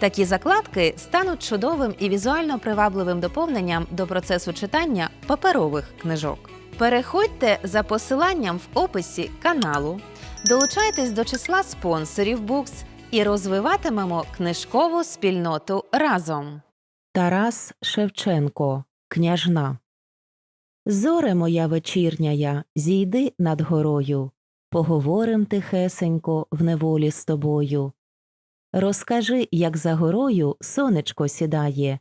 Такі закладки стануть чудовим і візуально привабливим доповненням до процесу читання паперових книжок. Переходьте за посиланням в описі каналу, долучайтесь до числа спонсорів Books і розвиватимемо книжкову спільноту разом. Тарас Шевченко, княжна. Зоре моя вечірняя, зійди над горою, поговорим тихесенько в неволі з тобою. Розкажи, як за горою сонечко сідає,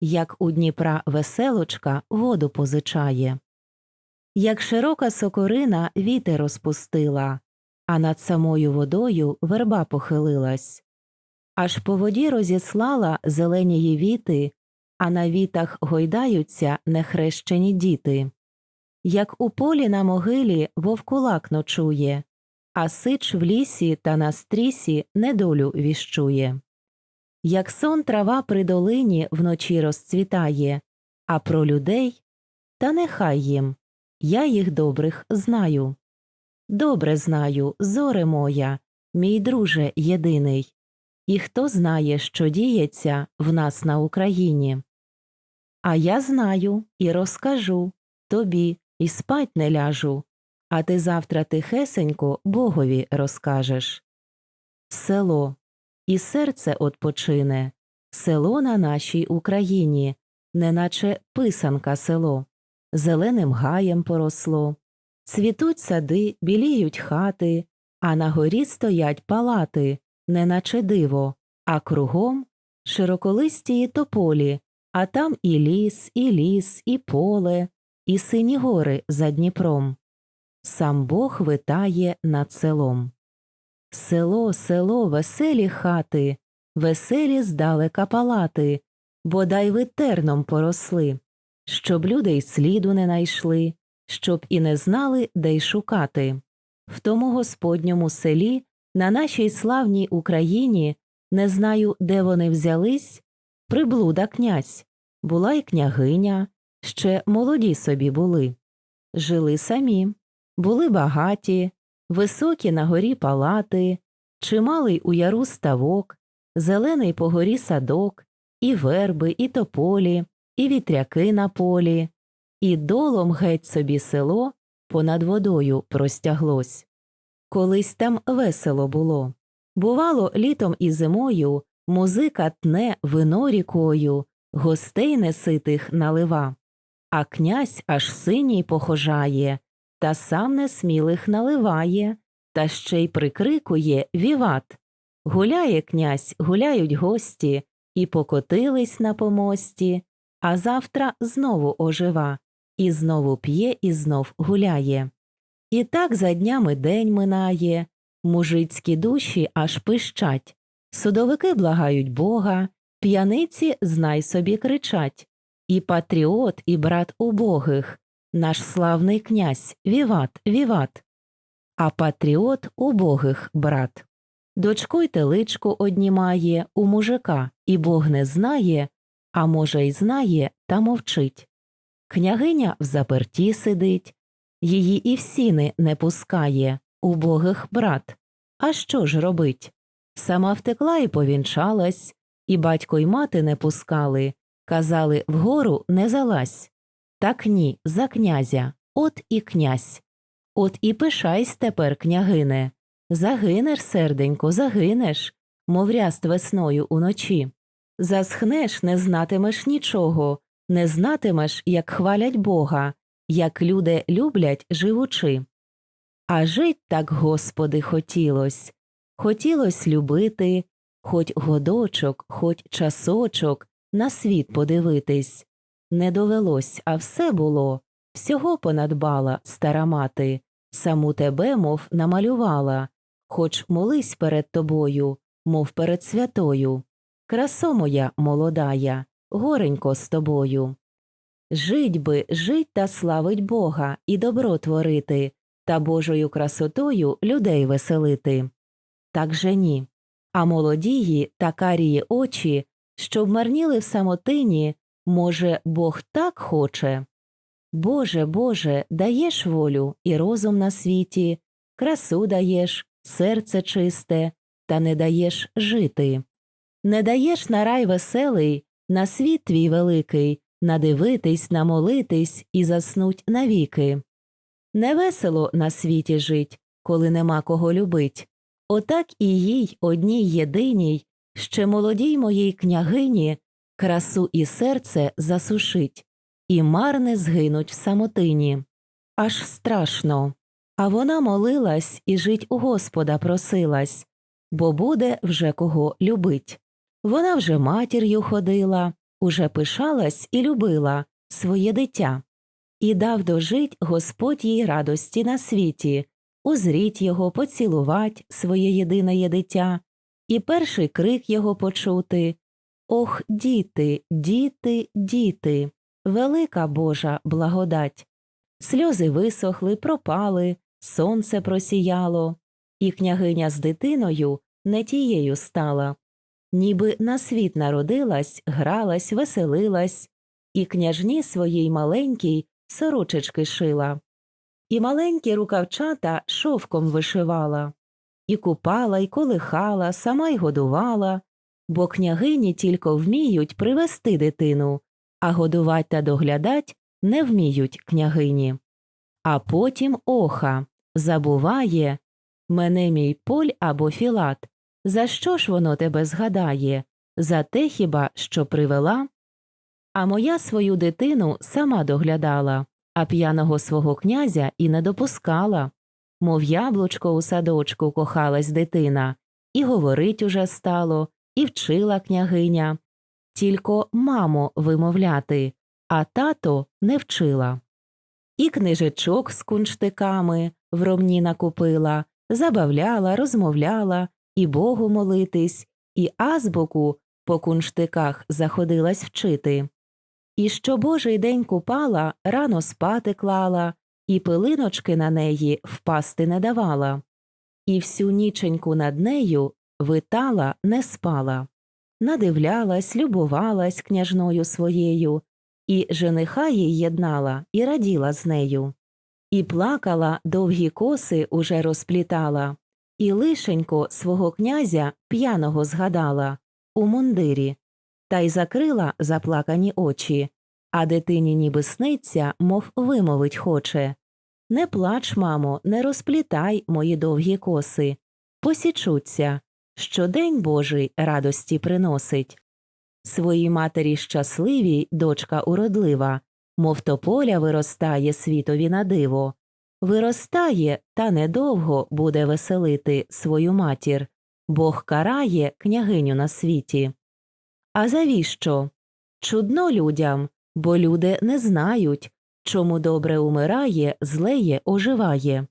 як у Дніпра веселочка воду позичає, як широка сокорина вітер розпустила, а над самою водою верба похилилась. Аж по воді розіслала зеленії віти, а на вітах гойдаються нехрещені діти. Як у полі на могилі вовкулак ночує, а сич в лісі та на стрісі недолю віщує. Як сон трава при долині вночі розцвітає, а про людей та нехай їм, я їх добрих знаю. Добре знаю, зоре моя, мій друже єдиний. І хто знає, що діється в нас на Україні. А я знаю і розкажу тобі, і спать не ляжу, а ти завтра тихесенько Богові розкажеш. Село, і серце odpoczyне, село на нашій Україні, неначе писанка село, зеленим гаєм поросло, цвітуть сади, біліють хати, а на горі стоять палати, неначе диво, а кругом широколистії тополі, а там і ліс, і ліс, і поле, і сині гори за Дніпром. Сам Бог витає над селом. Село, село, веселі хати, веселі здалека палати, бодай ви терном поросли, щоб люди й сліду не найшли, щоб і не знали, де й шукати. В тому господньому селі, на нашій славній Україні, не знаю, де вони взялись, приблуда князь, була й княгиня, ще молоді собі були. Жили самі, були багаті, високі на горі палати, чималий у яру ставок, зелений по горі садок, і верби, і тополі, і вітряки на полі, і долом геть собі село понад водою простяглось. Колись там весело було. Бувало, літом і зимою музика тне вино рікою, гостей неситих налива, а князь аж синій похожає, та сам несмілих наливає, та ще й прикрикує віват. Гуляє князь, гуляють гості, і покотились на помості, а завтра знову ожива, і знову п'є, і знов гуляє. І так за днями день минає, мужицькі душі аж пищать, судовики благають Бога, п'яниці знай собі кричать, і патріот, і брат убогих, наш славний князь, віват, віват. А патріот убогих брат. Дочку й теличку однімає у мужика, і Бог не знає, а може, й знає, та мовчить. Княгиня в заперті сидить, її і в сіни не пускає, убогих брат. А що ж робить? Сама втекла і повінчалась, і батько й мати не пускали, казали вгору не залазь. Так ні, за князя, от і князь. От і пишайсь тепер, княгине. Загинеш, серденько, загинеш, мов ряст весною уночі. Засхнеш, не знатимеш нічого, не знатимеш, як хвалять Бога, як люди люблять живучи. А жить так, Господи, хотілось, хотілось любити, хоть годочок, хоть часочок, на світ подивитись. Не довелось, а все було, всього понадбала стара мати, саму тебе, мов намалювала, хоч молись перед тобою, мов перед святою. Красо моя молодая, горенько з тобою. Жить би, жить та славить Бога і добро творити, та Божою красотою людей веселити. Так же ні. А молодії та карії очі, щоб марніли в самотині, може, Бог так хоче. Боже, Боже, даєш волю і розум на світі, красу даєш, серце чисте, та не даєш жити. Не даєш на рай веселий, на світ твій великий, надивитись, намолитись і заснуть навіки. Невесело на світі жить, коли нема кого любить. Отак і їй одній єдиній, ще молодій моїй княгині, красу і серце засушить, і марне згинуть в самотині. Аж страшно. А вона молилась і жить у Господа просилась, бо буде вже кого любить. Вона вже матір'ю ходила, уже пишалась і любила своє дитя. І дав дожить Господь їй радості на світі, узріть його, поцілувать своє єдине дитя, і перший крик його почути Ох, діти, діти, діти, велика Божа благодать. Сльози висохли, пропали, сонце просіяло, і княгиня з дитиною не тією стала. Ніби на світ народилась, гралась, веселилась, і княжні своїй маленькій сорочечки шила, і маленькі рукавчата шовком вишивала, і купала, і колихала, сама й годувала, бо княгині тільки вміють привести дитину, а годувать та доглядать не вміють княгині. А потім оха забуває мене мій поль або філат. За що ж воно тебе згадає? За те хіба, що привела? А моя свою дитину сама доглядала, а п'яного свого князя і не допускала. Мов яблучко у садочку кохалась дитина, і говорить уже стало, і вчила княгиня. Тільки мамо вимовляти, а тато не вчила. І книжечок з кунштиками в ромні накупила, забавляла, розмовляла, і Богу молитись, і азбуку по кунштиках заходилась вчити. І що Божий день купала, рано спати клала, і пилиночки на неї впасти не давала, і всю ніченьку над нею витала, не спала, надивлялась, любувалась княжною своєю, і жениха їй єднала, і раділа з нею, і плакала, довгі коси уже розплітала, і лишенько свого князя п'яного згадала у мундирі, та й закрила заплакані очі, а дитині ніби сниться, мов вимовить хоче. Не плач, мамо, не розплітай мої довгі коси, посічуться, що день Божий радості приносить. Своїй матері щасливій дочка уродлива, мов тополя виростає світові на диво. Виростає, та недовго буде веселити свою матір, Бог карає княгиню на світі. А завіщо? Чудно людям, бо люди не знають, чому добре умирає, злеє оживає.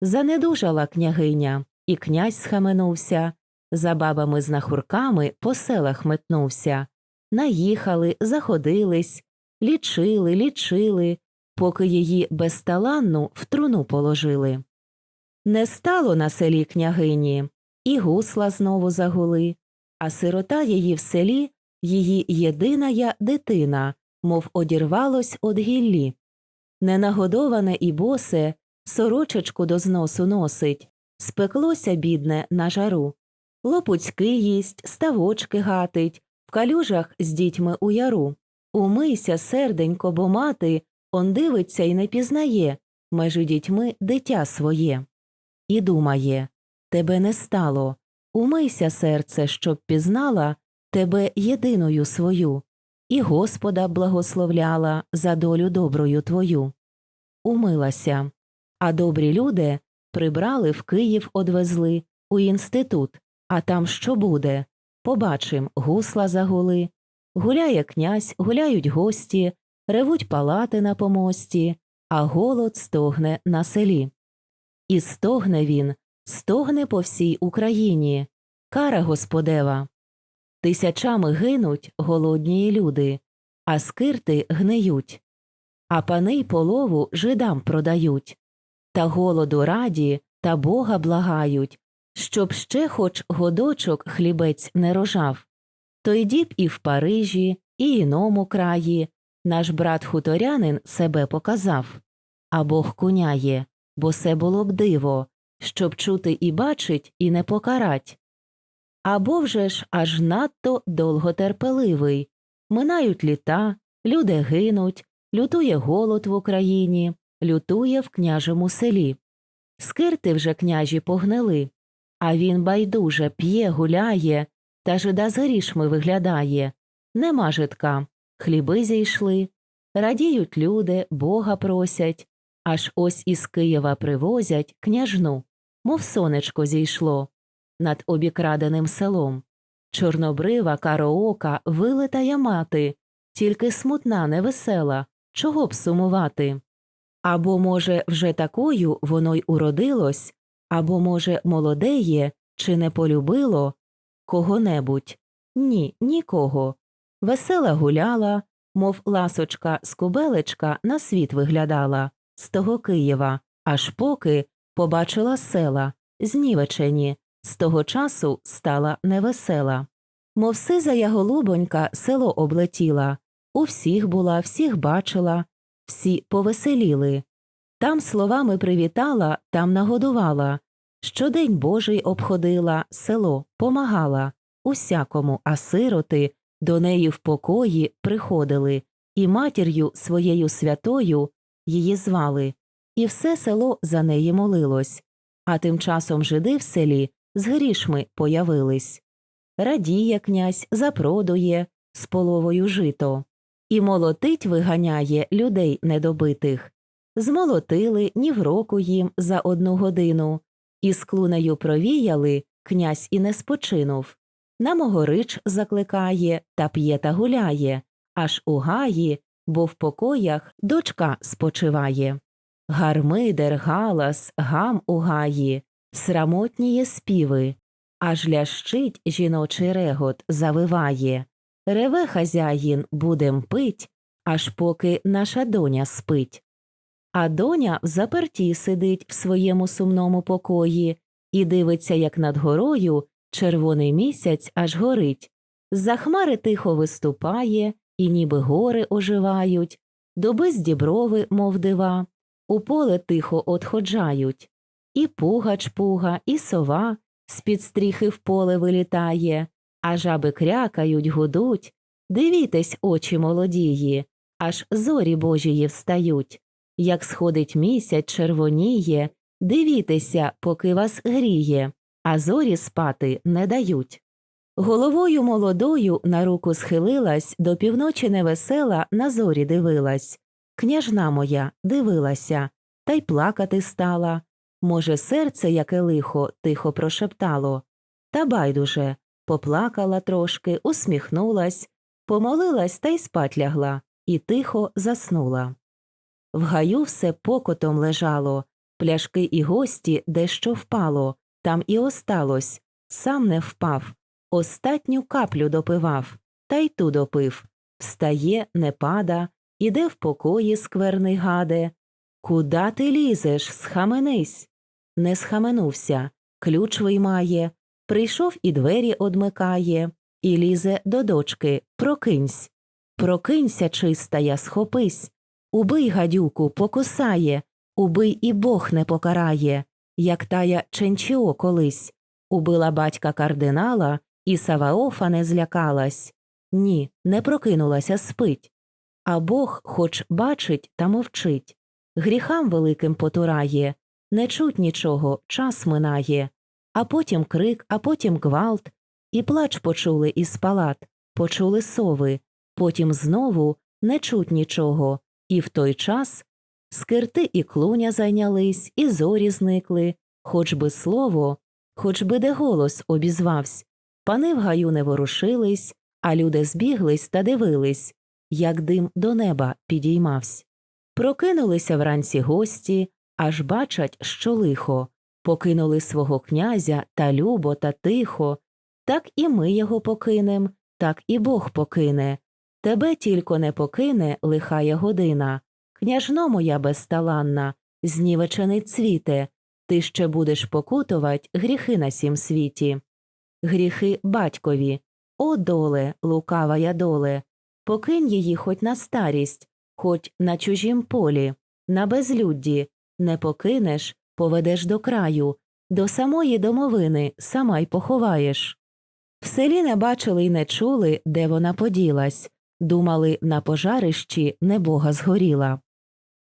Занедужала княгиня, і князь схаменувся, за бабами з нахурками по селах метнувся. Наїхали, заходились, лічили, лічили, поки її безталанну в труну положили. Не стало на селі княгині, і гусла знову загули, а сирота її в селі її єдиная дитина, мов одірвалось од гіллі. Ненагодоване і босе сорочечку до зносу носить, спеклося, бідне, на жару. Лопуцьки їсть, ставочки гатить, в калюжах з дітьми у яру. Умийся, серденько, бо мати он дивиться і не пізнає межі дітьми дитя своє. І думає тебе не стало. Умийся, серце, щоб пізнала тебе єдиною свою, і Господа благословляла за долю доброю твою. Умилася, а добрі люди прибрали в Київ одвезли у інститут, а там що буде? Побачим, гусла загули. Гуляє князь, гуляють гості, ревуть палати на помості, а голод стогне на селі. І стогне він, стогне по всій Україні, кара господева. Тисячами гинуть голодні люди, а скирти гниють, а пани й полову жидам продають, та голоду раді та Бога благають, щоб ще хоч годочок хлібець не рожав. То йді б і в Парижі, і іному краї наш брат хуторянин себе показав. А Бог куняє, бо се було б диво, щоб чути і бачить, і не покарать. Або вже ж аж надто довготерпеливий. Минають літа, люди гинуть, лютує голод в Україні, лютує в княжому селі. Скирти вже княжі погнили, а він байдуже п'є, гуляє, та жида з грішми виглядає. Нема житка, хліби зійшли, радіють люди, Бога просять, аж ось із Києва привозять княжну, мов сонечко зійшло над обікраденим селом. Чорнобрива, кароока, вилитая мати, тільки смутна, невесела, чого б сумувати? Або, може, вже такою воно й уродилось, або, може, молодеє, чи не полюбило кого-небудь. Ні, нікого. Весела гуляла, мов ласочка скубелечка на світ виглядала з того Києва, аж поки побачила села, знівечені, з того часу стала невесела. Мов сизая голубонька село облетіла, у всіх була, всіх бачила, всі повеселіли. Там словами привітала, там нагодувала. Щодень Божий обходила, село помагала, усякому, а сироти до неї в покої приходили, і матір'ю своєю святою її звали, і все село за неї молилось. А тим часом жиди в селі з грішми появились. Радіє князь, запродує з половою жито, і молотить виганяє людей недобитих. Змолотили ні в року їм за одну годину, і з клунею провіяли, князь і не спочинув. На могорич закликає та п'є та гуляє, аж у гаї, бо в покоях дочка спочиває. Гармидер, галас, гам у гаї, срамотніє співи, аж лящить жіночий регот завиває. Реве хазяїн, будем пить, аж поки наша доня спить. А доня в заперті сидить в своєму сумному покої і дивиться, як над горою червоний місяць аж горить. З-за хмари тихо виступає, і ніби гори оживають, доби з діброви, мов дива, у поле тихо отходжають. І пугач пуга, і сова з-під стріхи в поле вилітає, а жаби крякають, гудуть. Дивітесь, очі молодії, аж зорі божії встають. Як сходить місяць, червоніє, дивітеся, поки вас гріє, а зорі спати не дають. Головою молодою на руку схилилась, до півночі невесела на зорі дивилась. Княжна моя дивилася, та й плакати стала. Може, серце, яке лихо, тихо прошептало. Та байдуже, поплакала трошки, усміхнулась, помолилась та й спать лягла, і тихо заснула. В гаю все покотом лежало, пляшки і гості дещо впало, там і осталось, сам не впав, остатню каплю допивав, та й ту допив. Встає, не пада, іде в покої скверний гаде. Куда ти лізеш, схаменись? Не схаменувся, ключ виймає, прийшов і двері одмикає, і лізе до дочки, прокинься. Прокинься, чистая, схопись. Убий гадюку, покусає, убий і Бог не покарає, як тая Ченчіо колись. Убила батька кардинала, і Саваофа не злякалась. Ні, не прокинулася, спить. А Бог хоч бачить та мовчить. Гріхам великим потурає, не чуть нічого, час минає, а потім крик, а потім гвалт, І плач почули із палат, почули сови, потім знову не чуть нічого, і в той час скирти і клуня зайнялись, і зорі зникли, хоч би слово, хоч би де голос обізвавсь. Пани в гаю не ворушились, а люди збіглись та дивились, як дим до неба підіймавсь. Прокинулися вранці гості, аж бачать, що лихо, покинули свого князя та любо та тихо, так і ми його покинем, так і Бог покине. Тебе тільки не покине лихая година. Княжно моя безталанна, знівечений цвіте, ти ще будеш покутувать гріхи на сім світі. Гріхи батькові, о доле, лукавая доле, покинь її хоть на старість, хоть на чужім полі, на безлюдді, не покинеш, поведеш до краю, до самої домовини сама й поховаєш. В селі не бачили й не чули, де вона поділась, думали, на пожарищі небога згоріла.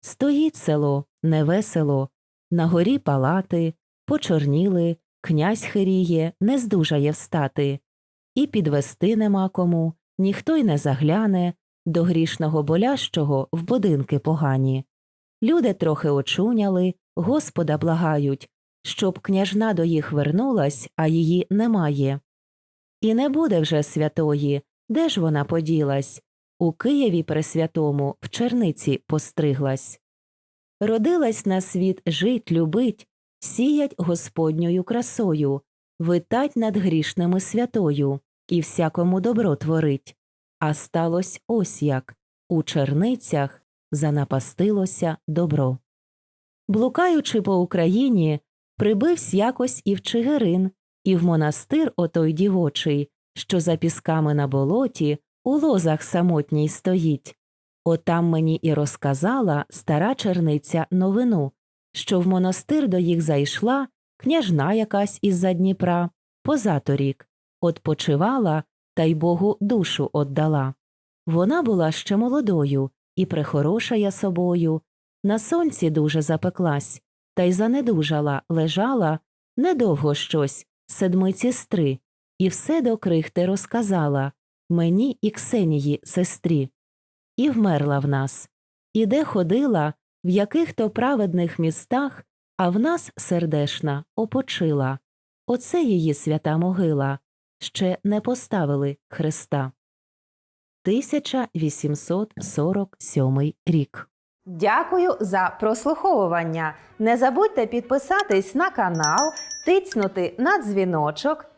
Стоїть село, невесело, на горі палати, почорніли, князь хиріє, не здужає встати. І підвести нема кому, ніхто й не загляне, до грішного болящого в будинки погані. Люди трохи очуняли, Господа благають, щоб княжна до їх вернулась, а її немає. І не буде вже святої, де ж вона поділась? У Києві Пресвятому в черниці постриглась. Родилась на світ жить, любить, сіять Господньою красою, витать над грішними святою і всякому добро творить. А сталось ось як у черницях занапастилося добро. Блукаючи по Україні, прибивсь якось і в Чигирин, і в монастир отой дівочий, що за пісками на болоті у лозах самотній стоїть. Отам мені і розказала стара черниця новину, що в монастир до їх зайшла княжна якась із-за Дніпра, позаторік, отпочивала та й Богу душу отдала. Вона була ще молодою і прихорошая собою, на сонці дуже запеклась, та й занедужала, лежала недовго щось, седмиці стри, і все до крихти розказала мені і Ксенії, сестрі. І вмерла в нас. І де ходила, в яких то праведних містах, а в нас сердешна опочила. Оце її свята могила. Ще не поставили Христа. 1847 рік. Дякую за прослуховування. Не забудьте підписатись на канал, тицнути на дзвіночок